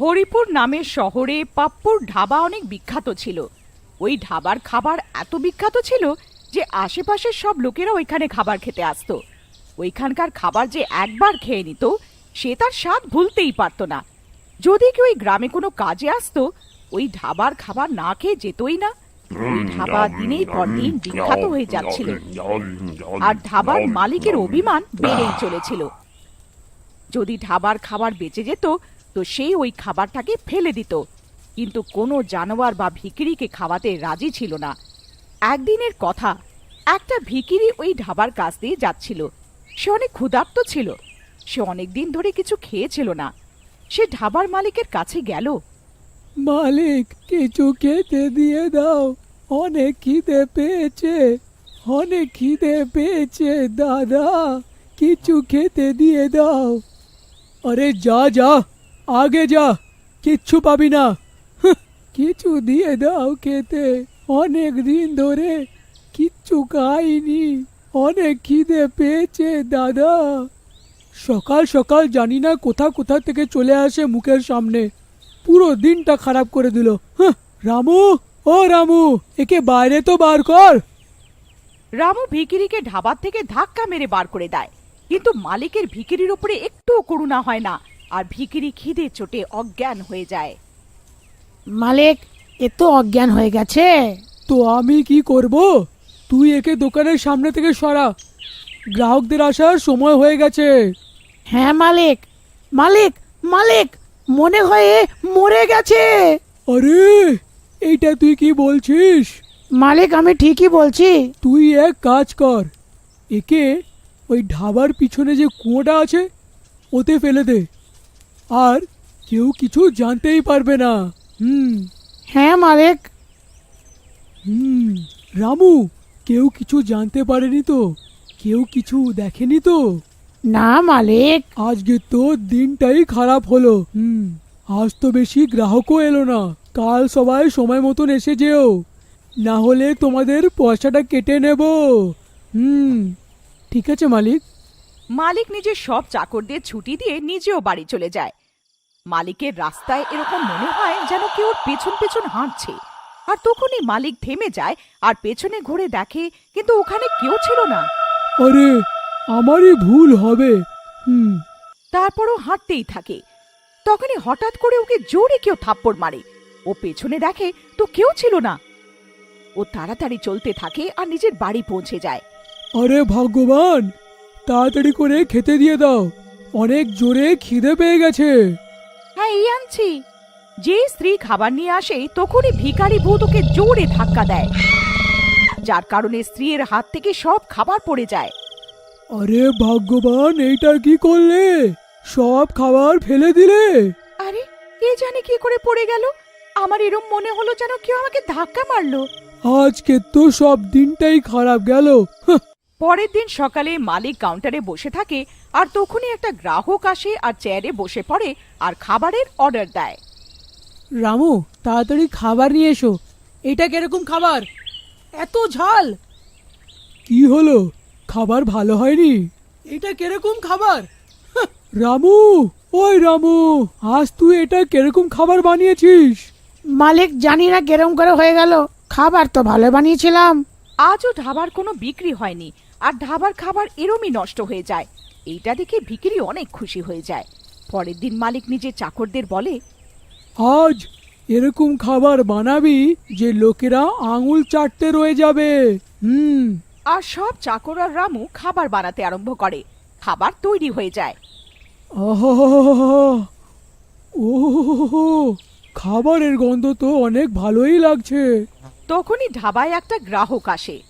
হরিপুর নামের শহরে পাপ্পুর ঢাবা অনেক বিখ্যাত ছিল। ওই ঢাবার খাবার এত বিখ্যাত ছিল যে আশেপাশের সব লোকেরা ওইখানে খাবার খেতে আসতো। ওইখানকার খাবার যে একবার খেয়ে নিত সে তার স্বাদ ভুলতেই পারতো না। যদি কেউ ওই গ্রামে কোনো কাজে আসতো ওই ঢাবার খাবার না খেয়ে যেতই না। ওই ঢাবা দিনের পর দিন বিখ্যাত হয়ে যাচ্ছিল। আর ধাবার মালিকের অভিমান বেড়েই চলেছিল। যদি ধাবার খাবার বেঁচে যেত তো সেই ওই খাবারটাকে ফেলে দিত। কিন্তু কোনো জানোয়ার বা ভিকিরিকে খাওয়াতে রাজি ছিল না। একদিনের কথা, একটা ভিকিরি ওই ধাবার কাছ দিয়ে যাচ্ছিল। সে অনেক ক্ষুধার্ত ছিল। সে অনেক দিন ধরে কিছু খেয়েছিল না। সে ধাবার মালিকের কাছে গেল। মালিক, কিছু খেতে দিয়ে দাও। অনেক খিদে পেয়েছে। অনেক খিদে পেয়েছে, দাদা। কিছু খেতে দিয়ে দাও। আরে যা যা। আগে যা, কিচ্ছু পাবি না। কিছু দিয়ে দাও খেতে। অনেক দিন ধরে কিচ্ছু খাইনি। অনেক খিদে পেয়েছে, দাদা। সকাল সকাল জানি না কোথা কোথা থেকে চলে আসে মুখের সামনে। পুরো দিনটা খারাপ করে দিল। রামু, ও রামু, একে বাইরে তো বার কর। রামু ভিকিরিকে ঢাবার থেকে ধাক্কা মেরে বার করে দেয়। কিন্তু মালিকের ভিকিরির উপরে একটুও করুণা হয় না। আর ভিকিরি খিদে চোটে অজ্ঞান হয়ে যায়। মালিক এ তো অজ্ঞান হয়ে গেছে। তো আমি কি করব? তুই একে দোকানের সামনে থেকে সরা। গ্রাহকদের আসার সময় হয়ে গেছে। হ্যাঁ মালিক। মালিক মালিক মনে হয় মরে গেছে। আরে এইটা তুই কি বলছিস? মালিক আমি ঠিকই বলছি। তুই এক কাজ কর। একে ওই ঢাবার পিছনে যে কুয়োটা আছে ওতে ফেলে দে। আর কেউ কিছু জানতেই পারবে না। হুম। হ্যাঁ মালিক। হুম। রামু কেউ কিছু জানতে পারেনি তো? কেউ কিছু দেখেনি তো? না মালিক। আজকে তো দিনটাই খারাপ হলো। হুম। আজ তো বেশি গ্রাহকও এলো না। কাল সবাই সময় মতন এসে যেও। না হলে তোমাদের পয়সাটা কেটে নেব। হুম। ঠিক আছে মালিক। মালিক নিজের সব চাকরদের ছুটি দিয়ে নিজেও বাড়ি চলে যায়। মালিকের রাস্তায় এরকম মনে হয় যেন কেউ ওর পেছন পেছন হাঁটছে। আর তখনই মালিক থেমে যায় আর পেছনে ঘুরে দেখে কিন্তু ওখানে কেউ ছিল না। আরে আমারই ভুল হবে। হুম। তারপরও হাঁটতেই থাকে। তখনই হঠাৎ করে ওকে জোরে কেউ থাপ্পড় মারে। ও পেছনে দেখে তো কেউ ছিল না। ও তাড়াতাড়ি চলতে থাকে আর নিজের বাড়ি পৌঁছে যায়। আরে ভগবান তাড়াতাড়ি করে খেতে দিয়ে দাও। অনেক জোরে খিদে পেয়ে গেছে। হ্যাঁ এই আনছি। যে স্ত্রী খাবার নিয়ে আসে তখনই ভিখারি ভূত ওকে জোরে ধাক্কা দেয়। যার কারণে স্ত্রীর হাত থেকে সব খাবার পড়ে যায়। আরে ভগবান এইটা কি করলে? সব খাবার ফেলে দিলে? আরে কে জানে কি করে পড়ে গেল? আমার এরম মনে হলো যেন কেউ আমাকে ধাক্কা মারলো। আজকে তো সব দিনটাই খারাপ গেল। হাহ, পরের দিন সকালে মালিক কাউন্টারে বসে থাকে আর তখনই একটা গ্রাহক আসে আর চেয়ারে বসে পড়ে আর খাবারের অর্ডার দেয়। রামু তাড়াতাড়ি খাবার নিয়ে এসো। এটা কীরকম খাবার? এত ঝাল! কি হলো? খাবার ভালো হয়নি? এটা কীরকম খাবার? রামু! ওই রামু আজ তুই এটা কীরকম খাবার বানিয়েছিস? মালিক জানি না কেরম করে হয়ে গেল। খাবার তো ভালো বানিয়েছিলাম। আজও ধাবার কোনো বিক্রি হয়নি। আর ধাবার খাবার এরমই নষ্ট হয়ে যায়। এইটা দেখে ভিকিরি অনেক খুশি হয়ে যায়। পরের দিন মালিক নিজের চাকরদের বলে আজ এরকম খাবার বানাবি যে লোকেরা আঙুল চাটতে রয়ে যাবে। হুম। আর সব চাকর আর রামু খাবার বানাতে আরম্ভ করে। খাবার তৈরি হয়ে যায়। ও খাবারের গন্ধ তো অনেক ভালোই লাগছে। তখনই ধাবায় একটা গ্রাহক আসে।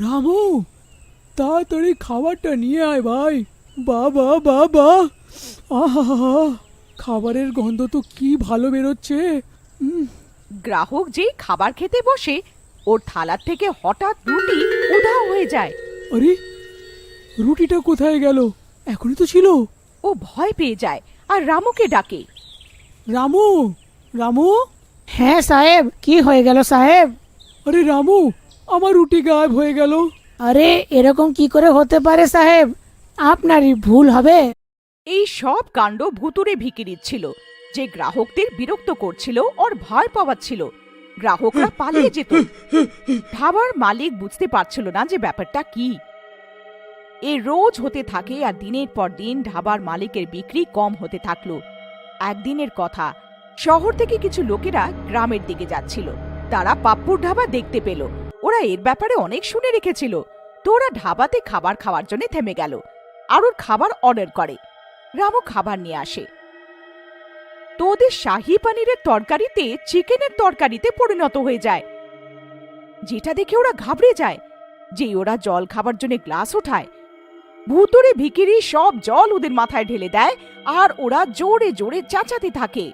রামু তাড়াতাড়ি খাবারটা নিয়ে আয় ভাই। বাবা বাবা আহা খাবারের গন্ধ তো কি ভালো বেরোচ্ছে। গ্রাহক যেই খাবার খেতে বসে ওর থালার থেকে হঠাৎ রুটি উধাও হয়ে যায়। আরে রুটিটা কোথায় গেল? এখনই তো ছিল। ও ভয় পেয়ে যায় আর রামুকে ডাকে। রামু রামু? হ্যাঁ সাহেব কি হয়ে গেল সাহেব? আরে রামু আমার রুটি গায়েব হয়ে গেল। আরে এরকম কি করে হতে পারে সাহেব? আপনারই ভুল হবে। এই সব কাণ্ড ভুতুরে ভিকিরির ছিল। যে গ্রাহকদের বিরক্ত করছিল ওর ভয় পাওয়াচ্ছিল। গ্রাহকরা পালিয়ে যেত। ধাবার মালিক বুঝতে পারছিল না যে ব্যাপারটা কি। এ রোজ হতে থাকে আর দিনের পর দিন ধাবার মালিকের বিক্রি কম হতে থাকল। একদিনের কথা শহর থেকে কিছু লোকেরা গ্রামের দিকে যাচ্ছিল। তারা পাপ্পুর ধাবা দেখতে পেল। ওরা এর ব্যাপারে অনেক শুনে রেখেছিল। তো ওরা ধাবাতে খাবার খাওয়ার জন্য থেমে গেল। আর ওর খাবার অর্ডার করে। রামু খাবার নিয়ে আসে। তো ওদের শাহি পানিরের তরকারিতে চিকেনের তরকারিতে পরিণত হয়ে যায়। যেটা দেখে ওরা ঘাবড়ে যায়। যে ওরা জল খাবার জন্য গ্লাস ওঠায়। ভুতুরে ভিকিরি সব জল ওদের মাথায় ঢেলে দেয় আর ওরা জোরে জোরে চাচাতে থাকে।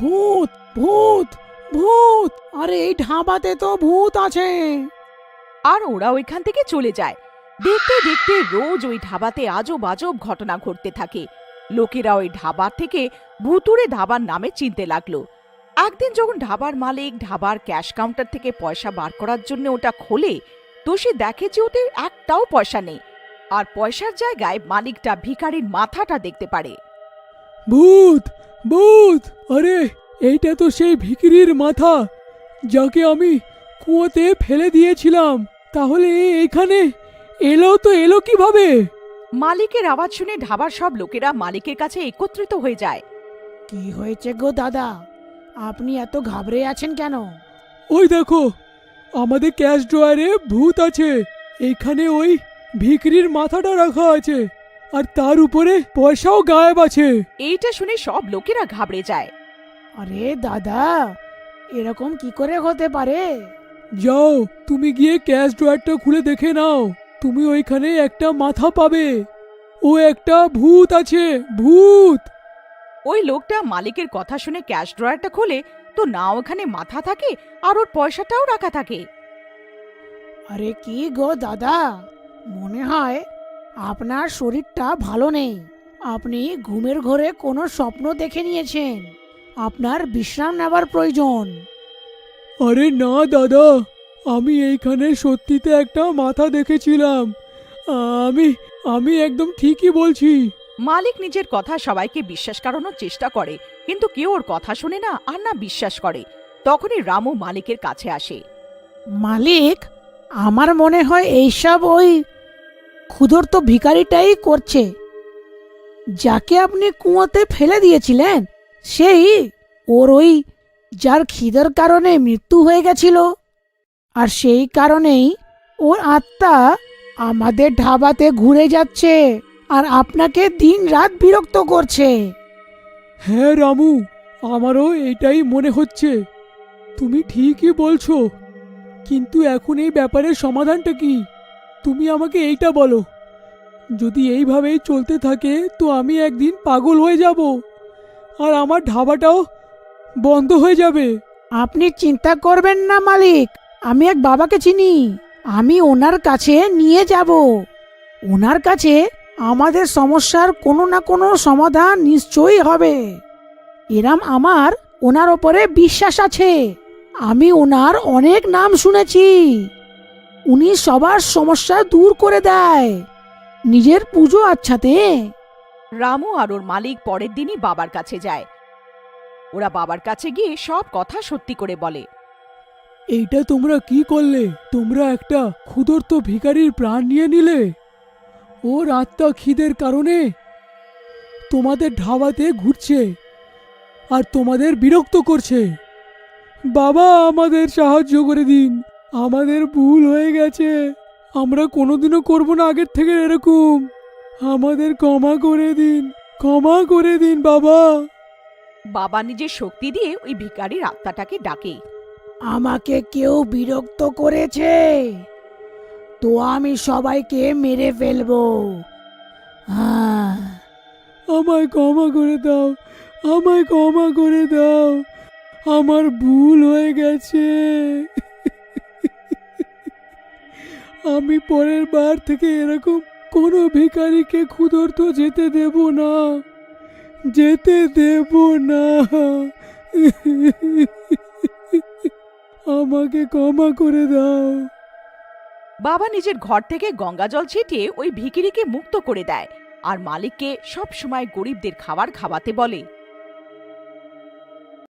ভূত ভূত ভূত! আরে এই ঢাবাতে তো ভূত আছে। আর ওরা ওইখান থেকে চলে যায়। দেখতে দেখতে রোজ ওই ধাবাতে আজব আজব ঘটনা ঘটতে থাকে। লোকেরা ওই ধাবার থেকে ভুতুরে ধাবার নামে চিনতে লাগল। একদিন যখন ধাবার মালিক ধাবার ক্যাশ কাউন্টার থেকে পয়সা বার করার জন্য ওটা খোলে, তো সে দেখে যে ওতে একটাও পয়সা নেই। আর পয়সার জায়গায় মালিকটা ভিখারির মাথাটা দেখতে পারে। ভূত ভূত, আরে, এইটা তো সেই ভিকিরির মাথা, যাকে আমি কুয়োতে ফেলে দিয়েছিলাম। তাহলে এখানে এলো তো এলো কীভাবে? মালিকের আওয়াজ শুনে ধাবার সব লোকেরা মালিকের কাছে একত্রিত হয়ে যায়। কি হয়েছে গো দাদা? আপনি এত ঘাবড়ে আছেন কেন? ওই দেখো আমাদের ক্যাশ ড্রয়ারে ভূত আছে। এখানে ওই ভিকরির মাথাটা রাখা আছে। আর তার উপরে পয়সাও গায়েব আছে। এইটা শুনে সব লোকেরা ঘাবড়ে যায়। আরে দাদা এরকম কি করে হতে পারে? যাও তুমি গিয়ে ক্যাশ ড্রয়ারটা খুলে দেখে নাও। তুমি ওইখানে একটা মাথা পাবে। ও একটা ভূত আছে ভূত! ওই লোকটা মালিকের কথা শুনে ক্যাশ ড্রয়ারটা খোলে তো না ওখানে মাথা থাকে আর ওর পয়সাটাও রাখা থাকে। আরে কি গো দাদা? মনে হয় আপনার শরীরটা ভালো নেই। আপনি ঘুমের ঘরে কোনো স্বপ্ন দেখে নিয়েছেন। আপনার বিশ্রাম নেবার প্রয়োজন। আরে না দাদা। আমি এইখানে সত্যিতে একটা মাথা দেখেছিলাম। আমি আমি একদম ঠিকই বলছি। মালিক নিজের কথা সবাইকে বিশ্বাস করানোর চেষ্টা করে কিন্তু কেউ ওর কথা শুনে না আর না বিশ্বাস করে। তখনই রামু মালিকের কাছে আসে। মালিক আমার মনে হয় এইসব ওই ক্ষুধার্ত ভিখারিটাই করছে। যাকে আপনি কুয়োতে ফেলে দিয়েছিলেন সেই ওর ওই যার খিদের কারণে মৃত্যু হয়ে গেছিল। আর সেই কারণেই ওর আত্মা আমাদের ঢাবাতে ঘুরে যাচ্ছে আর আপনাকে দিন রাত বিরক্ত করছে। হ্যাঁ রামু, আমারও এটাই মনে হচ্ছে। তুমি ঠিকই বলছো, কিন্তু এখন এই ব্যাপারের সমাধানটা কি? তুমি আমাকে এইটা বলো। যদি এইভাবেই চলতে থাকে, তো আমি একদিন পাগল হয়ে যাব। আর আমার ঢাবাটাও বন্ধ হয়ে যাবে। আপনি চিন্তা করবেন না মালিক। আমি এক বাবাকে চিনি। আমি ওনার কাছে নিয়ে যাব। ওনার কাছে আমাদের সমস্যার কোনো না কোনো সমাধান নিশ্চয়ই হবে। এরাম আমার ওনার ওপরে বিশ্বাস আছে। আমি ওনার অনেক নাম শুনেছি। উনি সবার সমস্যা দূর করে দেয়। নিজের পুজো আচ্ছাতে। রামু আর ওর মালিক পরের দিনই বাবার কাছে যায়। ওরা বাবার কাছে গিয়ে সব কথা সত্যি করে বলে। এইটা তোমরা কি করলে? তোমরা একটা ক্ষুধার্ত ভিখারির প্রাণ নিয়ে নিলে? ওর আত্মা খিদের কারণে তোমাদের ঢাবাতে ঘুরছে আর তোমাদের বিরক্ত করছে। বাবা, আমাদের সাহায্য করে দিন। আমাদের ভুল হয়ে গেছে। আমরা কোনোদিনও করব না আগের থেকে এরকম। আমাদের ক্ষমা করে দিন। ক্ষমা করে দিন, বাবা। বাবা নিজের শক্তি দিয়ে ওই ভিখারির আত্মাটাকে ডাকে। আমাকে কেউ বিরক্ত করেছে। তো আমি সবাইকে মেরে ফেলব। হ্যাঁ। আমায় ক্ষমা করে দাও। আমায় ক্ষমা করে দাও। আমার ভুল হয়ে গেছে। আমি পরের বার থেকে এরকম কোনো ভিখারিকে ক্ষুধার্ত যেতে দেব না। যেতে দেব না। আমাকে ক্ষমা করে দাও। বাবা নিজের ঘর থেকে গঙ্গা জল ছিটিয়ে ওই ভিকিরিকে মুক্ত করে দেয়। আর মালিককে সব সময় গরিবদের খাবার খাওয়াতে বলে।